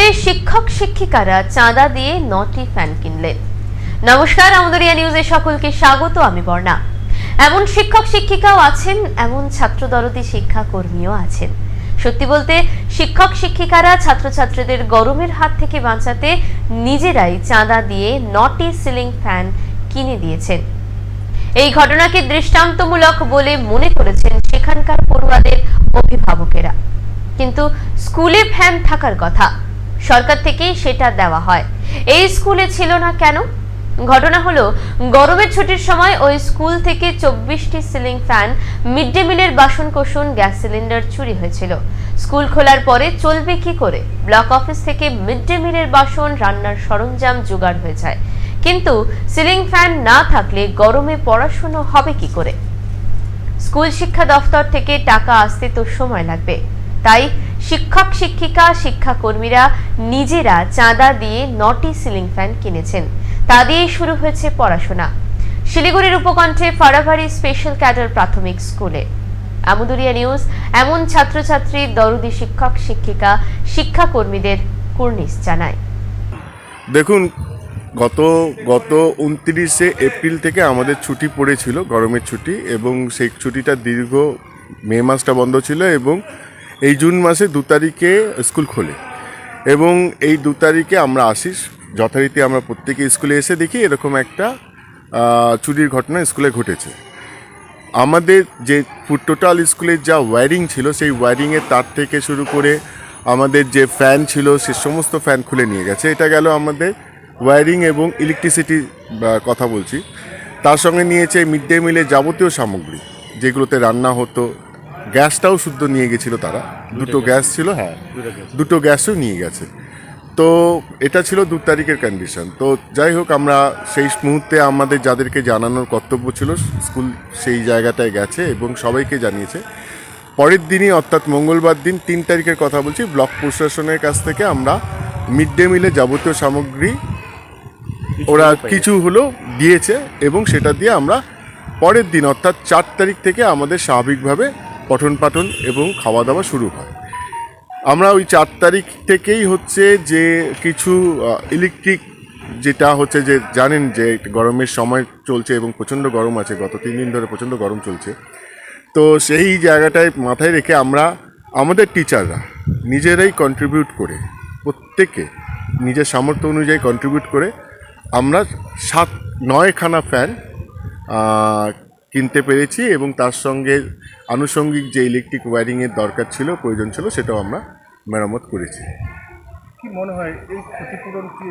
ঢুকতে শিক্ষক শিক্ষিকারা চাঁদা দিয়ে নটি ফ্যান কিনলেন। নমস্কার আমাদের নিউজে সকলকে স্বাগত, আমি বর্ণা। এমন শিক্ষক শিক্ষিকাও আছেন, এমন ছাত্র দরদি শিক্ষা কর্মীও আছেন। সত্যি বলতে, শিক্ষক শিক্ষিকারা ছাত্রছাত্রীদের গরমের হাত থেকে বাঁচাতে নিজেরাই চাঁদা দিয়ে নটি সিলিং ফ্যান কিনে দিয়েছেন। এই ঘটনাকে দৃষ্টান্তমূলক বলে মনে করেছেন সেখানকার পড়ুয়াদের অভিভাবকেরা। কিন্তু স্কুলে ফ্যান থাকার কথা সরকার থেকেই সেটা দেওয়া হয়। এই স্কুলে ছিল না কেন? ঘটনা হলো, গরমের ছুটির সময় ওই স্কুল থেকে চব্বিশটি সিলিং ফ্যান মিড ডে মিলের বাসন কোসন গ্যাস সিলিন্ডার চুরি হয়েছিল। স্কুল খোলার পরে চলবে কি করে? ব্লক অফিস থেকে মিড ডে মিলের বাসন রান্নার সরঞ্জাম জোগাড় হয়ে যায়। কিন্তু সিলিং ফ্যান না থাকলে গরমে পড়াশুনো হবে কি করে? স্কুল শিক্ষা দফতর থেকে টাকা আসতে তো সময় লাগবে। তাই শিক্ষক, শিক্ষিকা, শিক্ষাকর্মীরা নিজেরা চাঁদা দিয়ে নটি সিলিং ফ্যান কিনেছেন। তা দিয়েই শুরু হয়েছে পড়াশোনা। শিলিগুড়ির উপকণ্ঠে ফারাভারি স্পেশাল ক্যাডার প্রাথমিক স্কুলে। আমুদুরিয়া নিউজ, এমন ছাত্রছাত্রী, দরদি শিক্ষক, শিক্ষিকা, শিক্ষাকর্মীদের কুর্নিশ জানায়। দেখুন, গত গত উনত্রিশে এপ্রিল থেকে আমাদের ছুটি পড়েছিল, গরমের ছুটি, এবং সেই ছুটিটা দীর্ঘ মে মাসটা বন্ধ ছিল, এবং এই জুন মাসে দু তারিখে স্কুল খোলে এবং এই দু তারিখে আমরা আসি। যথারীতি আমরা প্রত্যেকে স্কুলে এসে দেখি এরকম একটা চুরির ঘটনা স্কুলে ঘটেছে। আমাদের যে টোটাল স্কুলের যা ওয়্যারিং ছিল, সেই ওয়্যারিংয়ের তার থেকে শুরু করে আমাদের যে ফ্যান ছিল, সে সমস্ত ফ্যান খুলে নিয়ে গেছে। এটা গেল আমাদের ওয়্যারিং এবং ইলেকট্রিসিটি কথা বলছি। তার সঙ্গে নিয়েছে মিড ডে মিলের যাবতীয় সামগ্রী, যেগুলোতে রান্না হতো গ্যাসটাও শুদ্ধ নিয়ে গেছিল তারা। দুটো গ্যাস। ছিল হ্যাঁ। দুটো গ্যাসও নিয়ে গেছে। তো এটা ছিল দু তারিখের কন্ডিশন তো যাই হোক আমরা সেই মুহূর্তে আমাদের যাদেরকে জানানোর কর্তব্য ছিল স্কুল সেই জায়গাটায় গেছে এবং সবাইকে জানিয়েছে। পরের দিনই অর্থাৎ মঙ্গলবার দিন তিন তারিখের কথা বলছি ব্লক প্রশাসনের কাছ থেকে আমরা মিড ডে মিলে যাবতীয় সামগ্রী ওরা কিছু হলো দিয়েছে এবং সেটা দিয়ে আমরা পরের দিন অর্থাৎ চার তারিখ থেকে আমাদের স্বাভাবিকভাবে পঠন পাঠন এবং খাওয়া দাওয়া শুরু হয়। আমরা ওই চার তারিখ থেকেই হচ্ছে যে কিছু ইলেকট্রিক যেটা হচ্ছে যে জানেন যে গরমের সময় চলছে এবং প্রচণ্ড গরম আছে, গত তিন দিন ধরে প্রচণ্ড গরম চলছে। তো সেই জায়গাটায় মাথায় রেখে আমরা, আমাদের টিচাররা নিজেরাই কন্ট্রিবিউট করে, প্রত্যেকে নিজের সামর্থ্য অনুযায়ী কন্ট্রিবিউট করে আমরা সাত, নয়খানা ফ্যান কিনতে পেরেছি এবং তার সঙ্গে আনুষঙ্গিক যে ইলেকট্রিক ওয়্যারিংয়ের দরকার ছিল প্রয়োজন ছিল সেটাও আমরা মেরামত করেছি। কি মনে হয় এই ক্ষতিপূরণ কি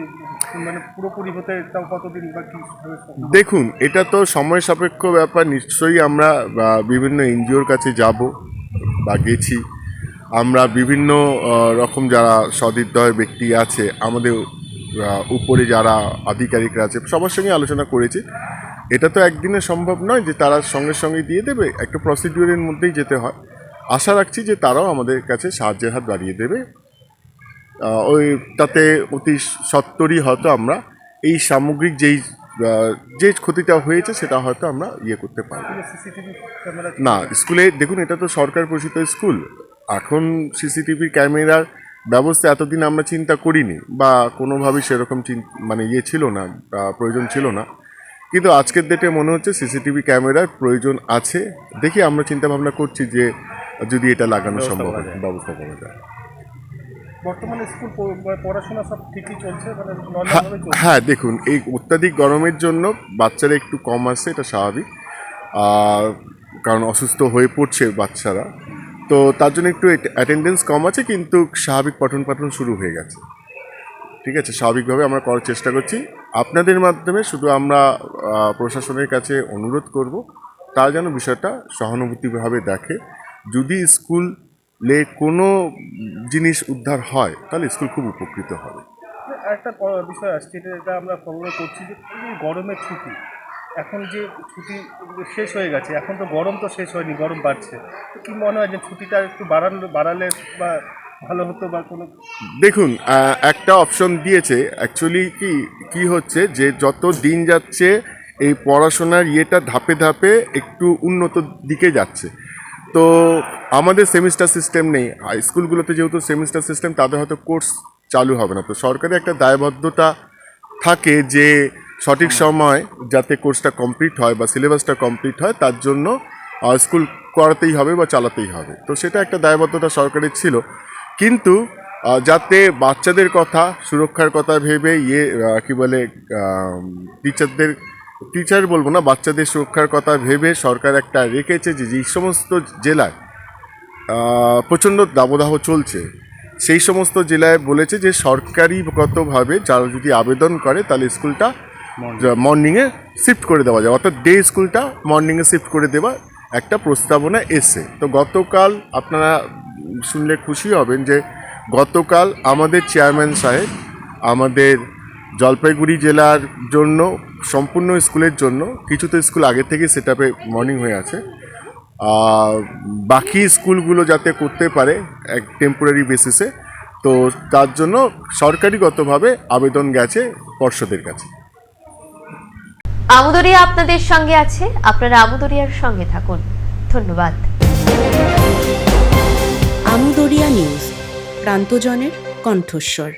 মানে পুরোপুরি হতে তাও কতদিন বা কি দেখুন এটা তো সময় সাপেক্ষ ব্যাপার নিশ্চয়ই আমরা বিভিন্ন এনজিওর কাছে যাব বা গেছি। আমরা বিভিন্ন রকম যারা সদির্দয় ব্যক্তি আছে আমাদের উপরে যারা আধিকারিকরা আছে সবার সঙ্গে আলোচনা করেছি। এটা তো একদিনে সম্ভব নয় যে তারা সঙ্গে সঙ্গে দিয়ে দেবে, একটা প্রসিডিউরের মধ্যেই যেতে হয়। আশা রাখছি যে তারাও আমাদের কাছে সাহায্যের হাত বাড়িয়ে দেবে। ওই তাতে অতি সত্তরই হয়তো আমরা এই সামগ্রিক যেই যে ক্ষতিটা হয়েছে সেটা হয়তো আমরা ইয়ে করতে পারব। না, স্কুলে দেখুন, এটা তো সরকার পোষিত স্কুল। এখন সিসিটিভি ক্যামেরার ব্যবস্থা এতদিন আমরা চিন্তা করিনি বা কোনোভাবেই সেরকম মানে ইয়ে ছিল না প্রয়োজন ছিল না। কিন্তু আজকের ডেটে মনে হচ্ছে সিসিটিভি ক্যামেরার প্রয়োজন আছে। দেখি আমরা চিন্তা ভাবনা করছি যে যদি এটা লাগানো সম্ভব হয়। ব্যবস্থা করা যায়। বর্তমানে স্কুল পড়াশোনা সব ঠিকই চলছে মানে হ্যাঁ হ্যাঁ দেখুন এই অত্যাধিক গরমের জন্য বাচ্চারা একটু কম আসছে এটা স্বাভাবিক। আর কারণ অসুস্থ হয়ে পড়ছে বাচ্চারা। তো তার জন্য একটু অ্যাটেন্ডেন্স কম আছে কিন্তু স্বাভাবিক পঠন পাঠন শুরু হয়ে গেছে। ঠিক আছে স্বাভাবিকভাবে আমরা করার চেষ্টা করছি। আপনাদের মাধ্যমে শুধু আমরা প্রশাসনের কাছে অনুরোধ করব তারা যেন বিষয়টা সহানুভূতিভাবে দেখে। যদি স্কুলে কোনো জিনিস উদ্ধার হয়, তাহলে স্কুল খুব উপকৃত হবে। একটা বিষয় আসছে, এটা আমরা খবরে করছি যে গরমের ছুটি। এখন যে ছুটি শেষ হয়ে গেছে, এখন তো গরম তো শেষ হয়নি, গরম বাড়ছে। তো কি মনে হয় যে ছুটিটা একটু বাড়ানো, বাড়ালে বা ভালো হতো বা কোনো দেখুন একটা অপশন দিয়েছে। অ্যাকচুয়ালি কি কি হচ্ছে যে যত দিন যাচ্ছে, এই পড়াশোনার ইয়েটা ধাপে ধাপে একটু উন্নত দিকে যাচ্ছে। তো আমাদের সেমিস্টার সিস্টেম নেই। স্কুলগুলোতে যেহেতু সেমিস্টার সিস্টেম তাদের হয়তো কোর্স চালু হবে না। তো সরকারের একটা দায়বদ্ধতা থাকে যে সঠিক সময় যাতে কোর্সটা কমপ্লিট হয় বা সিলেবাসটা কমপ্লিট হয়, তার জন্য স্কুল করাতেই হবে বা চালাতেই হবে। তো সেটা একটা দায়বদ্ধতা সরকারের ছিল। কিন্তু যাতে বাচ্চাদের কথা সুরক্ষার কথা ভেবে ইয়ে কি বলে টিচারদের টিচার বলব না বাচ্চাদের সুরক্ষার কথা ভেবে সরকার একটা রেখেছে যে যেই সমস্ত জেলায় প্রচণ্ড দাবদাহ চলছে। সেই সমস্ত জেলায় বলেছে যে সরকারিগতভাবে যারা যদি আবেদন করে তাহলে স্কুলটা মর্নিংয়ে শিফট করে দেওয়া যায়। অর্থাৎ ডে স্কুলটা মর্নিংয়ে শিফট করে দেওয়া একটা প্রস্তাবনা এসে তো গতকাল আপনারা শুনলে খুশি হবেন যে গতকাল আমাদের চেয়ারম্যান সাহেব আমাদের জলপাইগুড়ি জেলার জন্য, সম্পূর্ণ স্কুলের জন্য, কিছু তো স্কুল আগে থেকে সেট আপে মর্নিং হয়ে আছে বাকি স্কুলগুলো যাতে করতে পারে এক টেম্পোরারি বেসিসে তো তার জন্য সরকারিগতভাবে আবেদন গেছে পর্ষদের কাছে। আমুদরিয়া আপনাদের সঙ্গে আছে, আপনারা আমুদরিয়ার সঙ্গে থাকুন। ধন্যবাদ। আমদরিয়া নিউজ প্রান্তজনের কণ্ঠস্বর।